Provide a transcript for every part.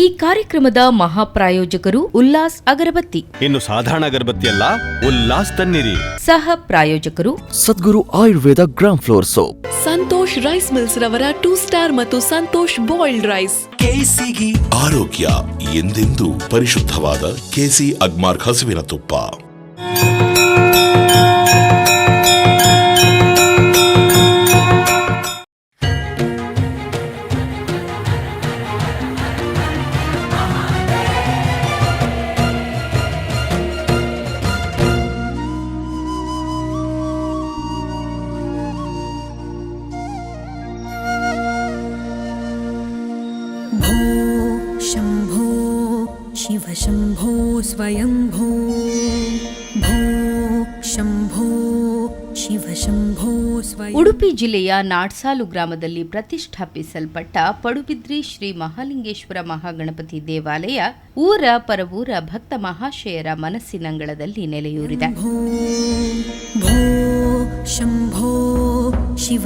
ಈ ಕಾರ್ಯಕ್ರಮದ ಮಹಾಪ್ರಾಯೋಜಕರು ಉಲ್ಲಾಸ್ ಅಗರಬತ್ತಿ. ಇನ್ನು ಸಾಧಾರಣ ಅಗರಬತ್ತಿ ಅಲ್ಲ ಉಲ್ಲಾಸ್ ತನ್ನಿರಿ. ಸಹ ಪ್ರಾಯೋಜಕರು. Sadguru Ayurveda gram flour soap. Santosh rice mills ರವರ ಟೂ ಸ್ಟಾರ್ ಮತ್ತು ಸಂತೋಷ್ ಬಾಯ್ಲ್ಡ್ ರೈಸ್. ಕೆಸಿಗಿ ಆರೋಗ್ಯ ಎಂದೆಂದು ಪರಿಶುದ್ಧವಾದ ಕೆಸಿ ಅಗ್ಮಾರ್ಕ್ ಹಸುವಿನ ತುಪ್ಪ. शम्भो स्वयम्भो भो शम्भो शिव शम्भो स्वयं ಉಡುಪಿ ಜಿಲ್ಲೆಯ ನಾಡ್ಸಾಲು ಗ್ರಾಮದಲ್ಲಿ ಪ್ರತಿಷ್ಠಾಪಿಸಲ್ಪಟ್ಟ ಪಡುಬಿದ್ರಿ ಶ್ರೀ ಮಹಾಲಿಂಗೇಶ್ವರ ಮಹಾಗಣಪತಿ ದೇವಾಲಯ ಊರ ಪರವೂರ ಭಕ್ತ ಮಹಾಶಯರ ಮನಸ್ಸಿನಂಗಳದಲ್ಲಿ ನೆಲೆಯೂರಿದೆ भो भो शम्भो शिव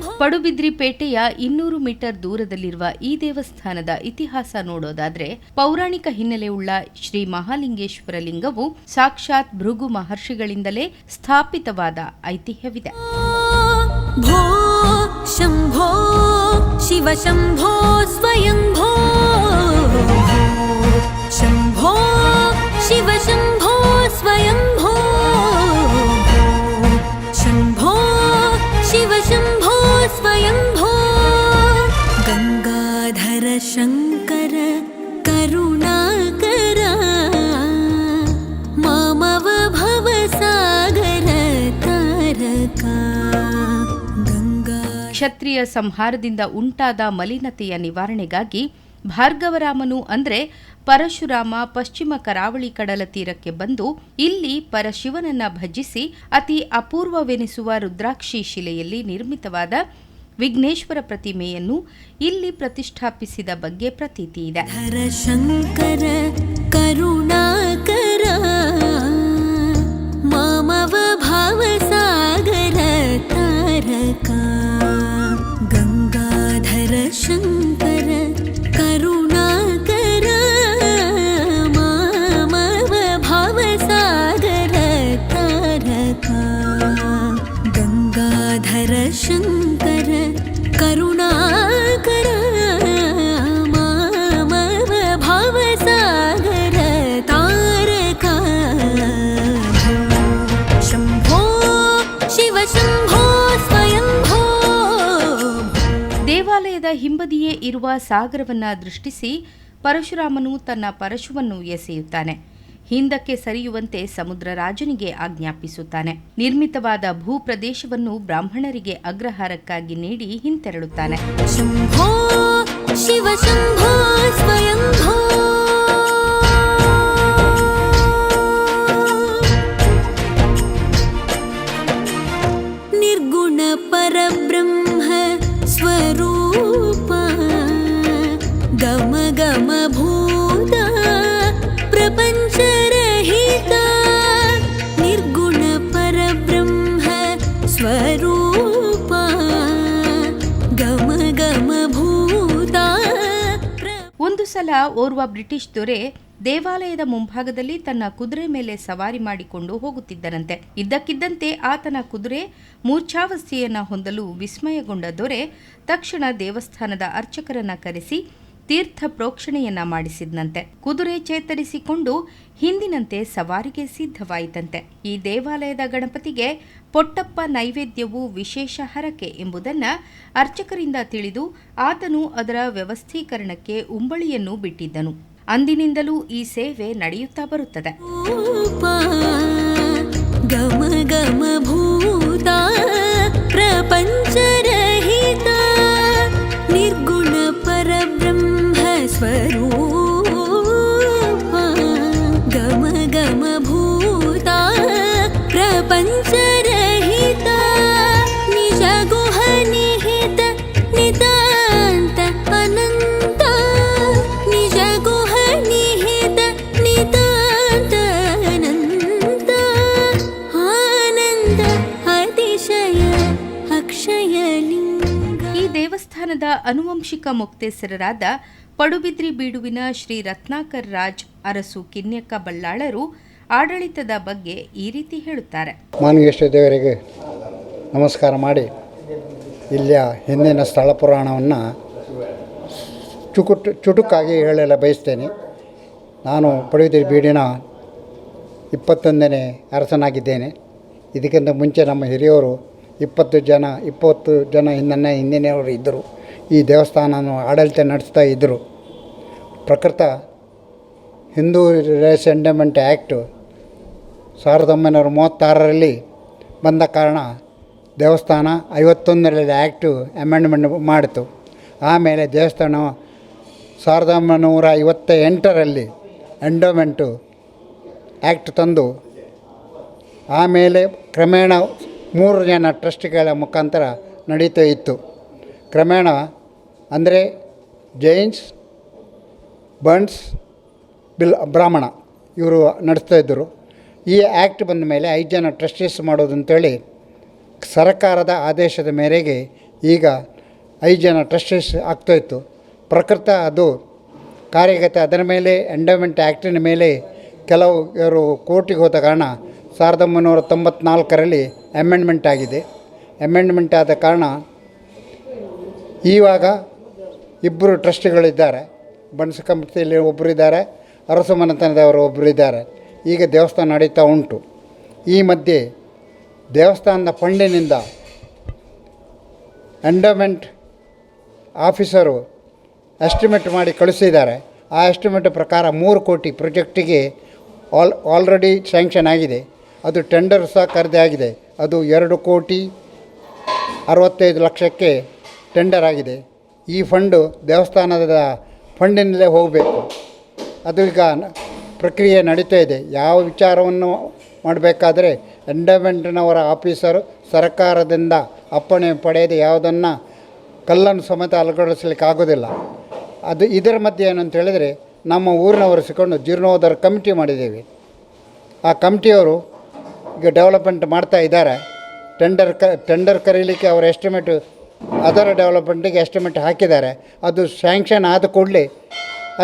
ಪಡುಬಿದ್ರಿಪೇಟೆಯ ಇನ್ನೂರು ಮೀಟರ್ ದೂರದಲ್ಲಿರುವ ಈ ದೇವಸ್ಥಾನದ ಇತಿಹಾಸ ನೋಡೋದಾದ್ರೆ ಪೌರಾಣಿಕ ಹಿನ್ನೆಲೆಯುಳ್ಳ ಶ್ರೀ ಮಹಾಲಿಂಗೇಶ್ವರ ಲಿಂಗವು ಸಾಕ್ಷಾತ್ ಭೃಗು ಮಹರ್ಷಿಗಳಿಂದಲೇ ಸ್ಥಾಪಿತವಾದ ಐತಿಹ್ಯವಿದೆ. ಶಂಭೋ ಶಿವ ಸ್ವಯಂಭೋ ಕ್ಷತ್ರಿಯ ಸಂಹಾರದಿಂದ ಉಂಟಾದ ಮಲಿನತೆಯ ನಿವಾರಣೆಗಾಗಿ ಭಾರ್ಗವರಾಮನು ಅಂದ್ರೆ ಪರಶುರಾಮ ಪಶ್ಚಿಮ ಕರಾವಳಿ ಕಡಲ ತೀರಕ್ಕೆ ಬಂದು ಇಲ್ಲಿ ಪರಶಿವನನ್ನ ಭಜಿಸಿ ಅತಿ ಅಪೂರ್ವವೆನಿಸುವ ರುದ್ರಾಕ್ಷಿ ಶಿಲೆಯಲ್ಲಿ ನಿರ್ಮಿತವಾದ ವಿಘ್ನೇಶ್ವರ ಪ್ರತಿಮೆಯನ್ನು ಇಲ್ಲಿ ಪ್ರತಿಷ್ಠಾಪಿಸಿದ ಬಗ್ಗೆ ಪ್ರತೀತಿ ಇದೆ. ಶಂಕರ ಕರುಣಾಕರ ಮಾಮವ ಭಾವಸಾಗರ ತಾರಕ. 生 ಹಿಂಬದಿಯೇ ಇರುವ ಸಾಗರವನ್ನು ದೃಷ್ಟಿಸಿ ಪರಶುರಾಮನು ತನ್ನ ಪರಶುವನ್ನು ಎಸೆಯುತ್ತಾನೆ. ಹಿಂದಕ್ಕೆ ಸರಿಯುವಂತೆ ಸಮುದ್ರ ರಾಜನಿಗೆ ಆಜ್ಞಾಪಿಸುತ್ತಾನೆ. ನಿರ್ಮಿತವಾದ ಭೂಪ್ರದೇಶವನ್ನು ಬ್ರಾಹ್ಮಣರಿಗೆ ಅಗ್ರಹಾರಕ್ಕಾಗಿ ನೀಡಿ ಹಿಂತೆರಳುತ್ತಾನೆ. ಓರ್ವ ಬ್ರಿಟಿಷ್ ದೊರೆ ದೇವಾಲಯದ ಮುಂಭಾಗದಲ್ಲಿ ತನ್ನ ಕುದುರೆ ಮೇಲೆ ಸವಾರಿ ಮಾಡಿಕೊಂಡು ಹೋಗುತ್ತಿದ್ದನಂತೆ. ಇದ್ದಕ್ಕಿದ್ದಂತೆ ಆತನ ಕುದುರೆ ಮೂರ್ಛಾವಸ್ಥೆಯನ್ನು ಹೊಂದಲು ವಿಸ್ಮಯಗೊಂಡ ದೊರೆ ತಕ್ಷಣ ದೇವಸ್ಥಾನದ ಅರ್ಚಕರನ್ನ ಕರೆಸಿ ತೀರ್ಥ ಪ್ರೋಕ್ಷಣೆಯನ್ನ ಮಾಡಿಸಿದ್ನಂತೆ. ಕುದುರೆ ಚೇತರಿಸಿಕೊಂಡು ಹಿಂದಿನಂತೆ ಸವಾರಿಗೆ ಸಿದ್ಧವಾಯಿತಂತೆ. ಈ ದೇವಾಲಯದ ಗಣಪತಿಗೆ ಪೊಟ್ಟಪ್ಪ ನೈವೇದ್ಯವು ವಿಶೇಷ ಹರಕೆ ಎಂಬುದನ್ನ ಅರ್ಚಕರಿಂದ ತಿಳಿದು ಆತನು ಅದರ ವ್ಯವಸ್ಥೀಕರಣಕ್ಕೆ ಉಂಬಳಿಯನ್ನು ಬಿಟ್ಟಿದ್ದನು. ಅಂದಿನಿಂದಲೂ ಈ ಸೇವೆ ನಡೆಯುತ್ತಾ ಬರುತ್ತದೆ. ಗಮ ಗಮ ಭೂತ ಪ್ರಪಂಚರಹಿತ ಅನುವಂಶಿಕ ಮೊಕ್ತೇಸರರಾದ ಪಡುಬಿದ್ರಿ ಬೀಡುವಿನ ಶ್ರೀ ರತ್ನಾಕರ್ ರಾಜ್ ಅರಸು ಕಿನ್ಯಕ್ಕ ಬಳ್ಳಾಳರು ಆಡಳಿತದ ಬಗ್ಗೆ ಈ ರೀತಿ ಹೇಳುತ್ತಾರೆ. ಮಾನಗೇಶ್ವರ ದೇವರಿಗೆ ನಮಸ್ಕಾರ ಮಾಡಿ ಇಲ್ಲಿಯ ಹಿಂದಿನ ಸ್ಥಳ ಪುರಾಣವನ್ನು ಚುಕುಟ್ ಚುಟುಕಾಗಿ ಹೇಳಲು ಬಯಸ್ತೇನೆ. ನಾನು ಪಡುಬಿದ್ರಿ ಬೀಡಿನ ಇಪ್ಪತ್ತೊಂದನೇ ಅರಸನಾಗಿದ್ದೇನೆ. ಇದಕ್ಕಿಂತ ಮುಂಚೆ ನಮ್ಮ ಹಿರಿಯವರು ಇಪ್ಪತ್ತು ಜನ ಇಪ್ಪತ್ತು ಜನ ನನ್ನ ಹಿಂದಿನವರು ಇದ್ದರು. ಈ ದೇವಸ್ಥಾನ ಆಡಳಿತ ನಡೆಸ್ತಾ ಇದ್ದರು. ಪ್ರಕೃತ ಹಿಂದೂ ರೇಸ್ ಎಂಡಮೆಂಟ್ ಆ್ಯಕ್ಟು ಸಾವಿರದ ಒಂಬೈನೂರ ಮೂವತ್ತಾರರಲ್ಲಿ ಬಂದ ಕಾರಣ ದೇವಸ್ಥಾನ ಐವತ್ತೊಂದರಲ್ಲಿ ಆ್ಯಕ್ಟು ಅಮೆಂಡ್ಮೆಂಟ್ ಮಾಡಿತು. ಆಮೇಲೆ ದೇವಸ್ಥಾನ ಸಾವಿರದ ಒಂಬೈನೂರ ಐವತ್ತ ಎಂಟರಲ್ಲಿ ಎಂಡೋಮೆಂಟು ಆ್ಯಕ್ಟ್ ತಂದು, ಆಮೇಲೆ ಕ್ರಮೇಣ ಮೂರು ಜನ ಟ್ರಸ್ಟ್ಗಳ ಮುಖಾಂತರ ನಡೀತಾ ಇತ್ತು. ಕ್ರಮೇಣ ಅಂದರೆ ಜೈನ್ಸ್, ಬಂಡ್ಸ್, ಬಿಲ್, ಬ್ರಾಹ್ಮಣ ಇವರು ನಡೆಸ್ತಾ ಇದ್ದರು. ಈ ಆ್ಯಕ್ಟ್ ಬಂದ ಮೇಲೆ ಐದು ಜನ ಟ್ರಸ್ಟೀಸ್ ಮಾಡೋದಂತೇಳಿ ಸರ್ಕಾರದ ಆದೇಶದ ಮೇರೆಗೆ ಈಗ ಐದು ಜನ ಟ್ರಸ್ಟೀಸ್ ಆಗ್ತಾಯಿತ್ತು ಪ್ರಕೃತ ಅದು ಕಾರ್ಯಗತ ಅದರ ಮೇಲೆ ಎಂಡೋಮೆಂಟ್ ಆ್ಯಕ್ಟಿನ ಮೇಲೆ ಕೆಲವು ಇವರು ಕೋರ್ಟಿಗೆ ಹೋದ ಕಾರಣ ಸಾವಿರದ ಒಂಬೈನೂರ ತೊಂಬತ್ನಾಲ್ಕರಲ್ಲಿ ಅಮೆಂಡ್ಮೆಂಟ್ ಆಗಿದೆ. ಅಮೆಂಡ್ಮೆಂಟ್ ಆದ ಕಾರಣ ಇವಾಗ ಇಬ್ಬರು ಟ್ರಸ್ಟಿಗಳಿದ್ದಾರೆ. ಬಣಸ ಒಬ್ಬರು ಇದ್ದಾರೆ ಅರಸು ಮನೆತನದವರು ಒಬ್ಬರು ಇದ್ದಾರೆ ಈಗ ದೇವಸ್ಥಾನ ನಡೀತಾ ಉಂಟು. ಈ ಮಧ್ಯೆ ದೇವಸ್ಥಾನದ ಫಂಡಿನಿಂದ ಎಂಡೋಮೆಂಟ್ ಆಫೀಸರು ಎಸ್ಟಿಮೇಟ್ ಮಾಡಿ ಕಳಿಸಿದ್ದಾರೆ. ಆ ಎಸ್ಟಿಮೇಟ್ ಪ್ರಕಾರ ಮೂರು ಕೋಟಿ ಪ್ರೊಜೆಕ್ಟಿಗೆ ಆಲ್, ಆಲ್ರೆಡಿ ಸ್ಯಾಂಕ್ಷನ್ ಆಗಿದೆ. ಅದು ಟೆಂಡರ್ ಸಹ ಕರೆದೇ ಅದು ಎರಡು ಕೋಟಿ ಅರವತ್ತೈದು ಲಕ್ಷಕ್ಕೆ ಟೆಂಡರ್ ಆಗಿದೆ. ಈ ಫಂಡು ದೇವಸ್ಥಾನದ ಫಂಡಿನಲ್ಲೇ ಹೋಗಬೇಕು. ಅದು ಈಗ ಪ್ರಕ್ರಿಯೆ ನಡೀತಾ ಇದೆ. ಯಾವ ವಿಚಾರವನ್ನು ಮಾಡಬೇಕಾದ್ರೆ ಎಂಡೋಮೆಂಟ್ನವರ ಆಫೀಸರು ಸರ್ಕಾರದಿಂದ ಅಪ್ಪಣೆ ಪಡೆಯದೆ ಯಾವುದನ್ನು ಕಲ್ಲನ್ನು ಸಮೇತ ಅಲುಗಡಿಸ್ಲಿಕ್ಕೆ ಆಗೋದಿಲ್ಲ. ಅದು ಇದರ ಮಧ್ಯೆ ಏನಂತ ಹೇಳಿದರೆ ನಮ್ಮ ಊರಿನವರು ಸಿಕ್ಕೊಂಡು ಜೀರ್ಣೋದ್ಧಾರ ಕಮಿಟಿ ಮಾಡಿದ್ದೀವಿ. ಆ ಕಮಿಟಿಯವರು ಈಗ ಡೆವಲಪ್ಮೆಂಟ್ ಮಾಡ್ತಾ ಇದ್ದಾರೆ. ಟೆಂಡರ್ ಕ, ಟೆಂಡರ್ ಕರೀಲಿಕ್ಕೆ ಅವರ ಎಸ್ಟಿಮೇಟು ಅದರ ಡೆವಲಪ್ಮೆಂಟಿಗೆ ಎಸ್ಟಿಮೇಟ್ ಹಾಕಿದ್ದಾರೆ. ಅದು ಸ್ಯಾಂಕ್ಷನ್ ಆದ ಕೂಡಲೇ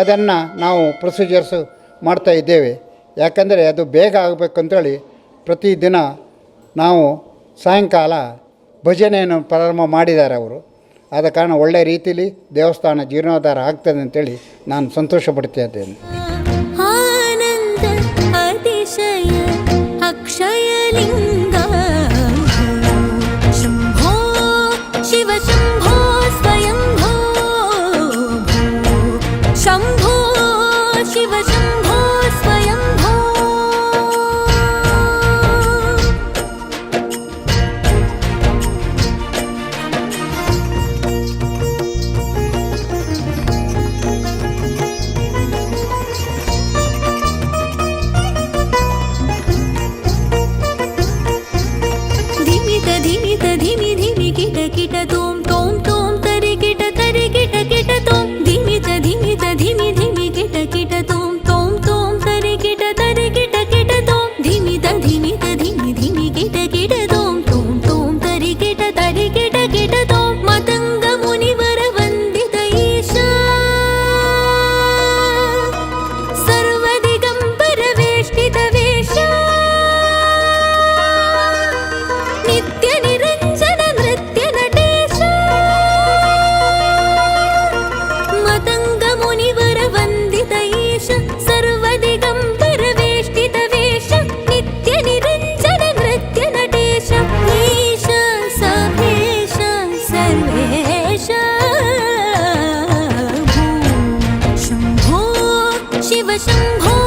ಅದನ್ನು ನಾವು ಪ್ರೊಸೀಜರ್ಸು ಮಾಡ್ತಾ ಇದ್ದೇವೆ. ಯಾಕಂದರೆ ಅದು ಬೇಗ ಆಗಬೇಕಂತೇಳಿ ಪ್ರತಿದಿನ ನಾವು ಸಾಯಂಕಾಲ ಭಜನೆಯನ್ನು ಪ್ರಾರಂಭ ಮಾಡಿದ್ದಾರೆ ಅವರು. ಆದ ಕಾರಣ ಒಳ್ಳೆಯ ರೀತಿಯಲ್ಲಿ ದೇವಸ್ಥಾನ ಜೀರ್ಣೋದ್ಧಾರ ಆಗ್ತದೆ ಅಂತೇಳಿ ನಾನು ಸಂತೋಷ ಪಡ್ತಾ ಇದ್ದೇನೆ ಅಕ್ಷಯಲಿಂಗ. ಶಂಭೋ ಶಿವ ಶಿವ ಶಂಭೋ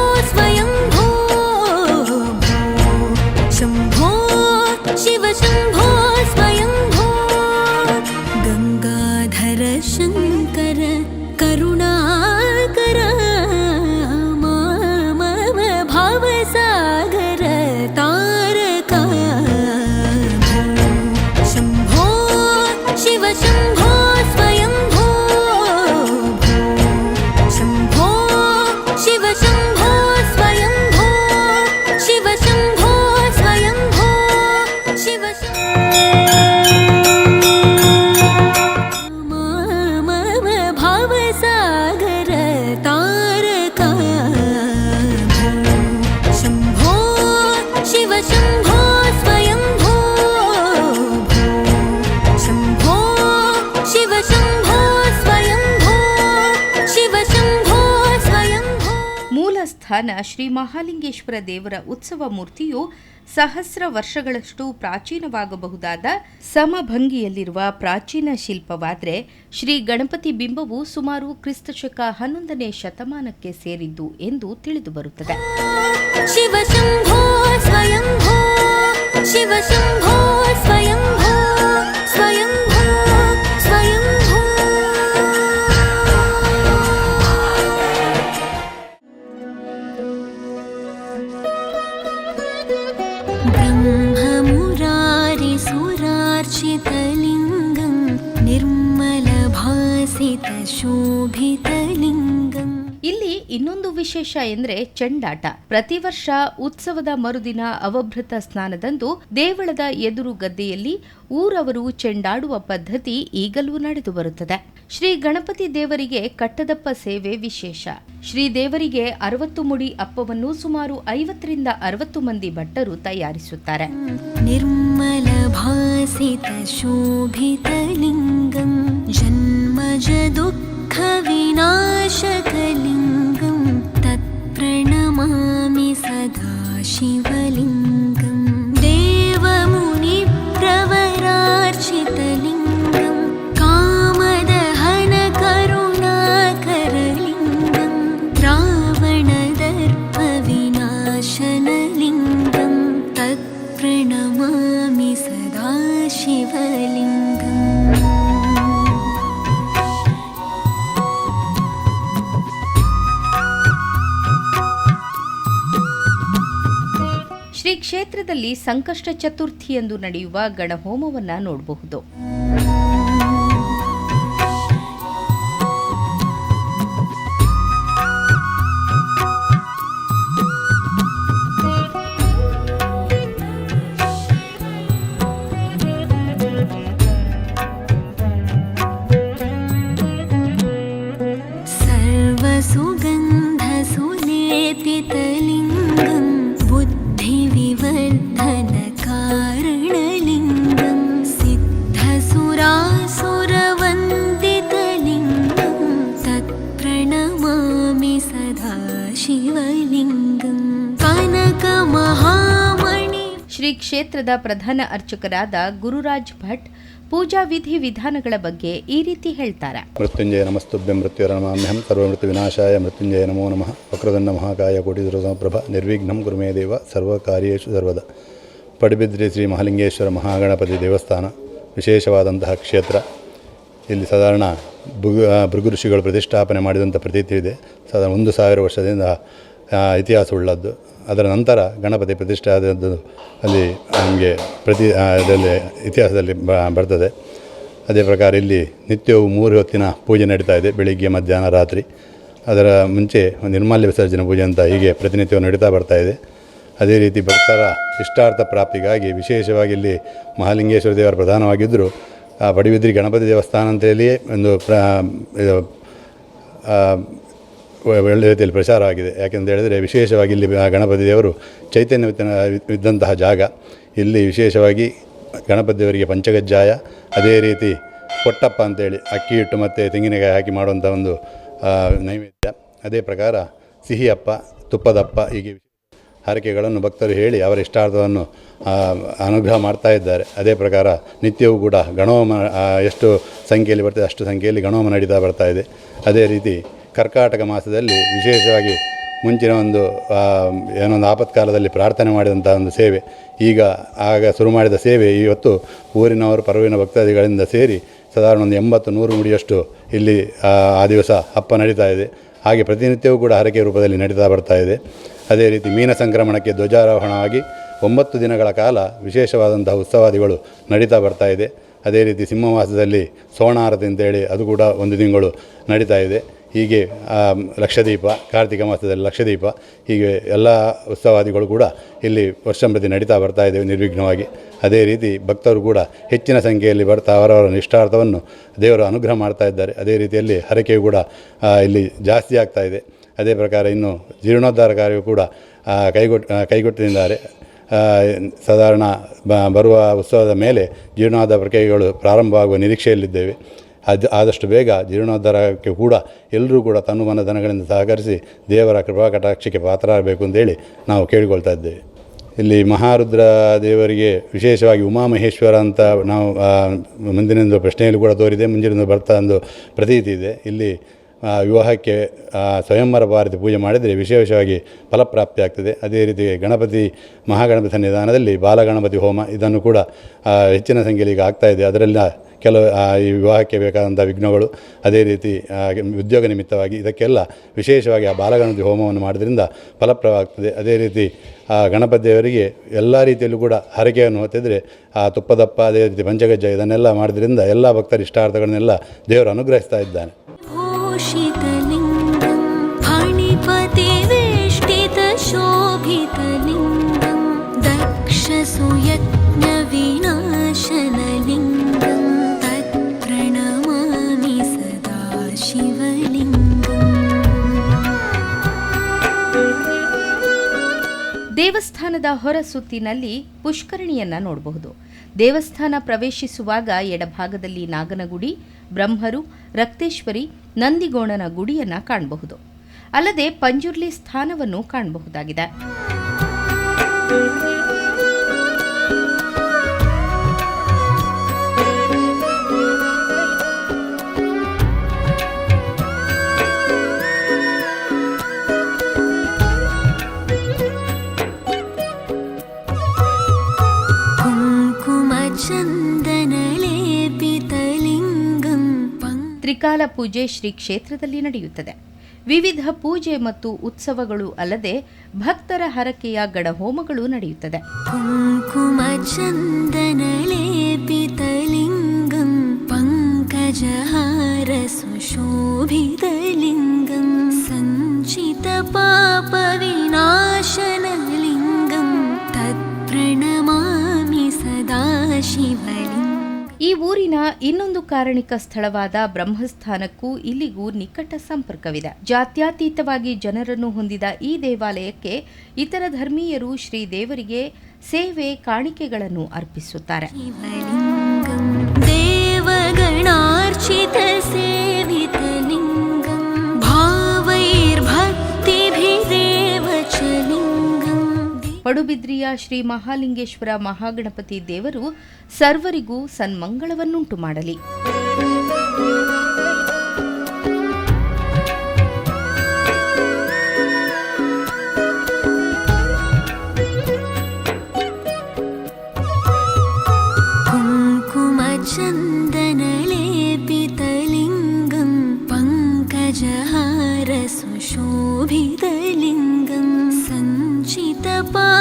ಸ್ಥಾನ ಶ್ರೀ ಮಹಾಲಿಂಗೇಶ್ವರ ದೇವರ ಉತ್ಸವ ಮೂರ್ತಿಯು ಸಹಸ್ರ ವರ್ಷಗಳಷ್ಟು ಪ್ರಾಚೀನವಾಗಬಹುದಾದ ಸಮಭಂಗಿಯಲ್ಲಿರುವ ಪ್ರಾಚೀನ ಶಿಲ್ಪವಾದರೆ ಶ್ರೀ ಗಣಪತಿ ಬಿಂಬವು ಸುಮಾರು ಕ್ರಿಸ್ತಶಕ ಹನ್ನೊಂದನೇ ಶತಮಾನಕ್ಕೆ ಸೇರಿದ್ದು ಎಂದು ತಿಳಿದುಬರುತ್ತದೆ ವಿಶೇಷ ಎಂದರೆ ಚೆಂಡಾಟ. ಪ್ರತಿ ವರ್ಷ ಉತ್ಸವದ ಮರುದಿನ ಅವಭೃತ ಸ್ನಾನದಂದು ದೇವಳದ ಎದುರು ಗದ್ದೆಯಲ್ಲಿ ಊರವರು ಚೆಂಡಾಡುವ ಪದ್ಧತಿ ಈಗಲೂ ನಡೆದು ಬರುತ್ತದೆ. ಶ್ರೀ ಗಣಪತಿ ದೇವರಿಗೆ ಕಟ್ಟದಪ್ಪ ಸೇವೆ ವಿಶೇಷ. ಶ್ರೀ ದೇವರಿಗೆ ಅರವತ್ತು ಮುಡಿ ಅಪ್ಪವನ್ನು ಸುಮಾರು ಐವತ್ತರಿಂದ ಅರವತ್ತು ಮಂದಿ ಭಟ್ಟರು ತಯಾರಿಸುತ್ತಾರೆ. ನಿರ್ಮಲ ಭಾಸಿತ ಶೋಭಿತ ಲಿಂಗಂ ಜನ್ಮಜ ದುಃಖ ವಿನಾಶಕಲಿಂಗ तत्प्रणमामि सदा शिवलिङ्गं देवमुनिप्रवरार्चितलिङ्गं कामदहनकरुणाकरलिङ्गं रावणदर्पविनाशनलिङ्गं तत्प्रणमामि सदा ಶ್ರೀ ಕ್ಷೇತ್ರದಲ್ಲಿ ಸಂಕಷ್ಟ ಚತುರ್ಥಿ ಎಂದು ನಡೆಯುವ ಗಣಹೋಮವನ್ನು ನೋಡಬಹುದು. ಸರ್ವ ಸುಗಂಧ ಸುಲೇಪಿತ ಕ್ಷೇತ್ರದ ಪ್ರಧಾನ ಅರ್ಚಕರಾದ ಗುರುರಾಜ್ ಭಟ್ ಪೂಜಾ ವಿಧಿ ವಿಧಾನಗಳ ಬಗ್ಗೆ ಈ ರೀತಿ ಹೇಳ್ತಾರೆ. ಮೃತ್ಯುಂಜಯ ನಮಸ್ತುಭ್ಯಂ ಮೃತ್ಯುರನಮಾಮ್ಯಹಂ ಸರ್ವಮೃತ್ಯು ವಿನಾಶಾಯ ಮೃತ್ಯುಂಜಯ ನಮೋ ನಮಃ ವಕ್ರದನ್ನ ಮಹಾಕಾಯ ಕೋಟಿದುರ ಪ್ರಭ ನಿರ್ವಿಘ್ನಂ ಗುರುಮೇ ದೇವ ಸರ್ವಕಾರ್ಯೇಷು ಸರ್ವದ. ಪಡುಬಿದ್ರಿ ಶ್ರೀ ಮಹಾಲಿಂಗೇಶ್ವರ ಮಹಾಗಣಪತಿ ದೇವಸ್ಥಾನ ವಿಶೇಷವಾದಂತಹ ಕ್ಷೇತ್ರ. ಇಲ್ಲಿ ಸಾಧಾರಣ ಭೃಗು ಋಷಿಗಳು ಪ್ರತಿಷ್ಠಾಪನೆ ಮಾಡಿದಂಥ ಪ್ರತೀತಿ ಇದೆ. ಸಾಧಾರಣ ಒಂದು ಸಾವಿರ ವರ್ಷದಿಂದ ಇತಿಹಾಸವುಳ್ಳದ್ದು ಅದರ ನಂತರ ಗಣಪತಿ ಪ್ರತಿಷ್ಠೆ ಆದದ್ದು ಅಲ್ಲಿ ನಮಗೆ ಪ್ರತಿ ಅದರಲ್ಲಿ ಇತಿಹಾಸದಲ್ಲಿ ಬರ್ತದೆ. ಅದೇ ಪ್ರಕಾರ ಇಲ್ಲಿ ನಿತ್ಯವೂ ಮೂರು ಹೊತ್ತಿನ ಪೂಜೆ ನಡೀತಾ ಇದೆ, ಬೆಳಿಗ್ಗೆ, ಮಧ್ಯಾಹ್ನ, ರಾತ್ರಿ. ಅದರ ಮುಂಚೆ ಒಂದು ನಿರ್ಮಾಲ್ಯ ವಿಸರ್ಜನೆ ಪೂಜೆ ಅಂತ ಹೀಗೆ ಪ್ರತಿನಿತ್ಯವೂ ನಡೀತಾ ಬರ್ತಾ ಇದೆ. ಅದೇ ರೀತಿ ಭಕ್ತರ ಇಷ್ಟಾರ್ಥ ಪ್ರಾಪ್ತಿಗಾಗಿ ವಿಶೇಷವಾಗಿ ಇಲ್ಲಿ ಮಹಾಲಿಂಗೇಶ್ವರ ದೇವರ ಪ್ರಧಾನವಾಗಿದ್ದರೂ ಆ ಪಡಿಬಿದ್ರಿ ಗಣಪತಿ ದೇವಸ್ಥಾನ ಅಂತೇಳಿಯೇ ಒಂದು ಪ್ರ ಒಳ್ಳೆಯ ರೀತಿಯಲ್ಲಿ ಪ್ರಚಾರ ಆಗಿದೆ. ಯಾಕೆಂತ ಹೇಳಿದರೆ ವಿಶೇಷವಾಗಿ ಇಲ್ಲಿ ಗಣಪತಿ ದೇವರು ಚೈತನ್ಯ ಇದ್ದಂತಹ ಜಾಗ. ಇಲ್ಲಿ ವಿಶೇಷವಾಗಿ ಗಣಪತಿ ದೇವರಿಗೆ ಪಂಚಗಜ್ಜಾಯ, ಅದೇ ರೀತಿ ಕೊಟ್ಟಪ್ಪ ಅಂತೇಳಿ ಅಕ್ಕಿ ಹಿಟ್ಟು ಮತ್ತು ತೆಂಗಿನಕಾಯಿ ಹಾಕಿ ಮಾಡುವಂಥ ಒಂದು ನೈವೇದ್ಯ. ಅದೇ ಪ್ರಕಾರ ಸಿಹಿ ಅಪ್ಪ ತುಪ್ಪದಪ್ಪ ಹೀಗೆ ಹರಕೆಗಳನ್ನು ಭಕ್ತರು ಹೇಳಿ ಅವರ ಇಷ್ಟಾರ್ಥವನ್ನು ಅನುಗ್ರಹ ಮಾಡ್ತಾ ಇದ್ದಾರೆ. ಅದೇ ಪ್ರಕಾರ ನಿತ್ಯವೂ ಕೂಡ ಗಣೋಮ ಎಷ್ಟು ಸಂಖ್ಯೆಯಲ್ಲಿ ಬರ್ತದೆ ಅಷ್ಟು ಸಂಖ್ಯೆಯಲ್ಲಿ ಗಣೋಮ ನಡೀತಾ ಬರ್ತಾ ಇದೆ. ಅದೇ ರೀತಿ ಕರ್ಕಾಟಕ ಮಾಸದಲ್ಲಿ ವಿಶೇಷವಾಗಿ ಮುಂಚಿನ ಒಂದು ಏನೊಂದು ಆಪತ್ಕಾಲದಲ್ಲಿ ಪ್ರಾರ್ಥನೆ ಮಾಡಿದಂಥ ಒಂದು ಸೇವೆ. ಈಗ ಆಗ ಶುರು ಮಾಡಿದ ಸೇವೆ ಇವತ್ತು ಊರಿನವರು ಪರ್ವಿನ ಭಕ್ತಾದಿಗಳಿಂದ ಸೇರಿ ಸಾಧಾರಣ ಒಂದು ಎಂಬತ್ತು ನೂರು ಮುಡಿಯಷ್ಟು ಇಲ್ಲಿ ಆ, ದಿವಸ ಹಬ್ಬ ನಡೀತಾ ಇದೆ. ಹಾಗೆ ಪ್ರತಿನಿತ್ಯವೂ ಕೂಡ ಹರಕೆ ರೂಪದಲ್ಲಿ ನಡೀತಾ ಬರ್ತಾ ಇದೆ. ಅದೇ ರೀತಿ ಮೀನ ಸಂಕ್ರಮಣಕ್ಕೆ ಧ್ವಜಾರೋಹಣವಾಗಿ ಒಂಬತ್ತು ದಿನಗಳ ಕಾಲ ವಿಶೇಷವಾದಂತಹ ಉತ್ಸವಾದಿಗಳು ನಡೀತಾ ಬರ್ತಾ ಇದೆ. ಅದೇ ರೀತಿ ಸಿಂಹಮಾಸದಲ್ಲಿ ಸೋಣಾರತಿ ಅಂತೇಳಿ ಅದು ಕೂಡ ಒಂದು ತಿಂಗಳು ನಡೀತಾ ಇದೆ. ಹೀಗೆ ಲಕ್ಷದೀಪ ಕಾರ್ತಿಕ ಮಾಸದಲ್ಲಿ ಲಕ್ಷದೀಪ ಹೀಗೆ ಎಲ್ಲ ಉತ್ಸವಾದಿಗಳು ಕೂಡ ಇಲ್ಲಿ ವರ್ಷಂಪ್ರತಿ ನಡೀತಾ ಬರ್ತಾ ಇದ್ದೇವೆ ನಿರ್ವಿಘ್ನವಾಗಿ. ಅದೇ ರೀತಿ ಭಕ್ತರು ಕೂಡ ಹೆಚ್ಚಿನ ಸಂಖ್ಯೆಯಲ್ಲಿ ಬರ್ತಾ ಅವರವರ ನಿಷ್ಠಾರ್ಥವನ್ನು ದೇವರು ಅನುಗ್ರಹ ಮಾಡ್ತಾ ಇದ್ದಾರೆ. ಅದೇ ರೀತಿಯಲ್ಲಿ ಹರಕೆಯು ಕೂಡ ಇಲ್ಲಿ ಜಾಸ್ತಿ ಆಗ್ತಾ ಇದೆ. ಅದೇ ಪ್ರಕಾರ ಇನ್ನು ಜೀರ್ಣೋದ್ಧಾರ ಕಾರ್ಯವು ಕೂಡ ಕೈಗೊಟ್ ಕೈಗೊಟ್ಟಿದ್ದಾರೆ ಸಾಧಾರಣ ಬರುವ ಉತ್ಸವದ ಮೇಲೆ ಜೀರ್ಣೋದ್ಧಾರ ಪ್ರಕ್ರಿಯೆಗಳು ಪ್ರಾರಂಭವಾಗುವ ನಿರೀಕ್ಷೆಯಲ್ಲಿದ್ದೇವೆ. ಅದು ಆದಷ್ಟು ಬೇಗ ಜೀರ್ಣೋದ್ಧಾರಕ್ಕೆ ಕೂಡ ಎಲ್ಲರೂ ಕೂಡ ತನು ಮನ ಧನಗಳಿಂದ ಸಹಕರಿಸಿ ದೇವರ ಕೃಪಾ ಕಟಾಕ್ಷಕ್ಕೆ ಪಾತ್ರರಾಗಬೇಕು ಅಂತೇಳಿ ನಾವು ಕೇಳಿಕೊಳ್ತಾ ಇದ್ದೇವೆ. ಇಲ್ಲಿ ಮಹಾರುದ್ರ ದೇವರಿಗೆ ವಿಶೇಷವಾಗಿ ಉಮಾಮಹೇಶ್ವರ ಅಂತ ನಾವು ಮುಂದಿನಿಂದ ಪ್ರಶ್ನೆಯಲ್ಲಿ ಕೂಡ ತೋರಿದೆ ಮುಂಜಿನಿಂದ ಬರ್ತಾ ಒಂದು ಪ್ರತೀತಿ ಇದೆ. ಇಲ್ಲಿ ವಿವಾಹಕ್ಕೆ ಸ್ವಯಂವರ ಭಾರತಿ ಪೂಜೆ ಮಾಡಿದರೆ ವಿಶೇಷವಾಗಿ ಫಲಪ್ರಾಪ್ತಿ ಆಗ್ತದೆ. ಅದೇ ರೀತಿ ಗಣಪತಿ, ಮಹಾಗಣಪತಿ ಸನ್ನಿಧಾನದಲ್ಲಿ ಬಾಲಗಣಪತಿ ಹೋಮ ಇದನ್ನು ಕೂಡ ಹೆಚ್ಚಿನ ಸಂಖ್ಯೆಯಲ್ಲಿ ಈಗ ಆಗ್ತಾಯಿದೆ ಅದರೆಲ್ಲ ಕೆಲವು ಈ ವಿವಾಹಕ್ಕೆ ಬೇಕಾದಂಥ ವಿಘ್ನಗಳು, ಅದೇ ರೀತಿ ಉದ್ಯೋಗ ನಿಮಿತ್ತವಾಗಿ ಇದಕ್ಕೆಲ್ಲ ವಿಶೇಷವಾಗಿ ಆ ಬಾಲಗಣಪತಿ ಹೋಮವನ್ನು ಮಾಡೋದ್ರಿಂದ ಫಲಪ್ರವಾಗ್ತದೆ. ಅದೇ ರೀತಿ, ಆ ಗಣಪತಿ ದೇವರಿಗೆ ಎಲ್ಲ ರೀತಿಯಲ್ಲೂ ಕೂಡ ಹರಕೆಯನ್ನು ಹೊತ್ತಿದ್ರೆ, ಆ, ತುಪ್ಪದಪ್ಪ, ಅದೇ ರೀತಿ ಪಂಚಗಜ್ಜ ಇದನ್ನೆಲ್ಲ ಮಾಡೋದ್ರಿಂದ ಎಲ್ಲ ಭಕ್ತರ ಇಷ್ಟಾರ್ಥಗಳನ್ನೆಲ್ಲ ದೇವರು ಅನುಗ್ರಹಿಸ್ತಾ ಇದ್ದಾನೆ. ದೇವಸ್ಥಾನದ ಹೊರ ಸುತ್ತಿನಲ್ಲಿ ಪುಷ್ಕರಣಿಯನ್ನ ನೋಡಬಹುದು. ದೇವಸ್ಥಾನ ಪ್ರವೇಶಿಸುವಾಗ ಎಡಭಾಗದಲ್ಲಿ ನಾಗನಗುಡಿ, ಬ್ರಹ್ಮರು, ರಕ್ತೇಶ್ವರಿ, ನಂದಿಗೋಣನ ಗುಡಿಯನ್ನ ಕಾಣಬಹುದು. ಅಲ್ಲದೆ ಪಂಜುರ್ಲಿ ಸ್ಥಾನವನ್ನು ಕಾಣಬಹುದಾಗಿದೆ. ತ್ರಿಕಾಲ ಪೂಜೆ ಶ್ರೀ ಕ್ಷೇತ್ರದಲ್ಲಿ ನಡೆಯುತ್ತದೆ. ವಿವಿಧ ಪೂಜೆ ಮತ್ತು ಉತ್ಸವಗಳು ಅಲ್ಲದೆ ಭಕ್ತರ ಹರಕೆಯ ಗಡಹೋಮಗಳು ನಡೆಯುತ್ತದೆ. ಕುಂಕುಮಚಂದನಲೇಪಿತಲಿಂಗಂ ಪಂಕಜಹಾರ ಸುಶೋಭಿತಲಿಂಗಂ ಸಂಚಿತ ಪಾಪವಿ ಈ ಊರಿನ ಇನ್ನೊಂದು ಕಾರಣಿಕ ಸ್ಥಳವಾದ ಬ್ರಹ್ಮಸ್ಥಾನಕ್ಕೂ ಇಲ್ಲಿಗೂ ನಿಕಟ ಸಂಪರ್ಕವಿದೆ. ಜಾತ್ಯತೀತವಾಗಿ ಜನರನ್ನು ಹೊಂದಿದ ಈ ದೇವಾಲಯಕ್ಕೆ ಇತರ ಧರ್ಮೀಯರು ಶ್ರೀ ದೇವರಿಗೆ ಸೇವೆ ಕಾಣಿಕೆಗಳನ್ನು ಅರ್ಪಿಸುತ್ತಾರೆ. ಪಡುಬಿದ್ರಿಯ ಶ್ರೀ ಮಹಾಲಿಂಗೇಶ್ವರ ಮಹಾಗಣಪತಿ ದೇವರು ಸರ್ವರಿಗೂ ಸನ್ಮಂಗಳವನ್ನುಂಟು ಮಾಡಲಿ कुङ्कुमचन्दनलेपितलिङ्गं पङ्कजहारसुशोभितलिङ्गं सञ्चितपापविनाशनलिङ्गं तत्प्रणमामि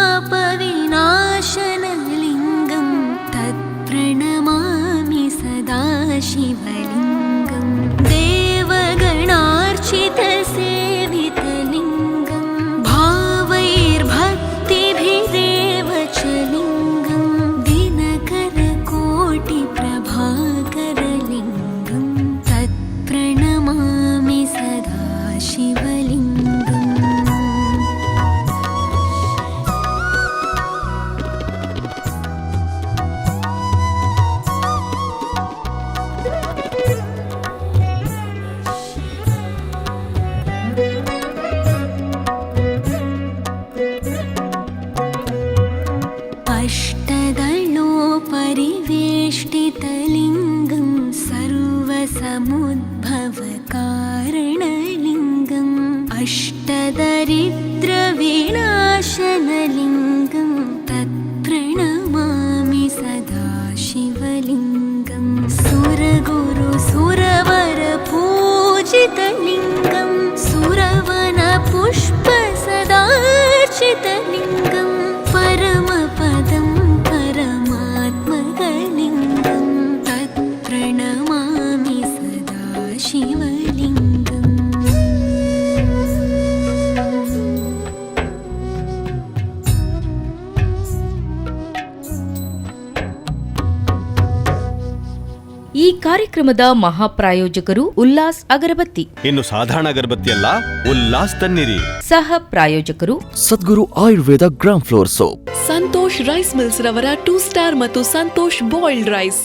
ಕಾರ್ಯಕ್ರಮದ ಮಹಾಪ್ರಾಯೋಜಕರು ಉಲ್ಲಾಸ್ ಅಗರಬತ್ತಿ. ಇನ್ನು ಸಾಧಾರಣ ಅಗರಬತ್ತಿ ಅಲ್ಲ ಉಲ್ಲಾಸ್ ತನ್ನಿರಿ. ಸಹ ಪ್ರಾಯೋಜಕರು. Sadguru Ayurveda gram flour soap. Santosh rice mills ರವರ ಟೂ ಸ್ಟಾರ್ ಮತ್ತು ಸಂತೋಷ್ ಬಾಯ್ಲ್ಡ್ ರೈಸ್.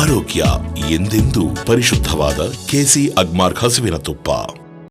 ಆರೋಗ್ಯ ಎಂದೆಂದು ಪರಿಶುದ್ಧವಾದ ಕೆಸಿ ಅಗ್ಮಾರ್ಕ್ ಹಸುವಿನ ತುಪ್ಪ.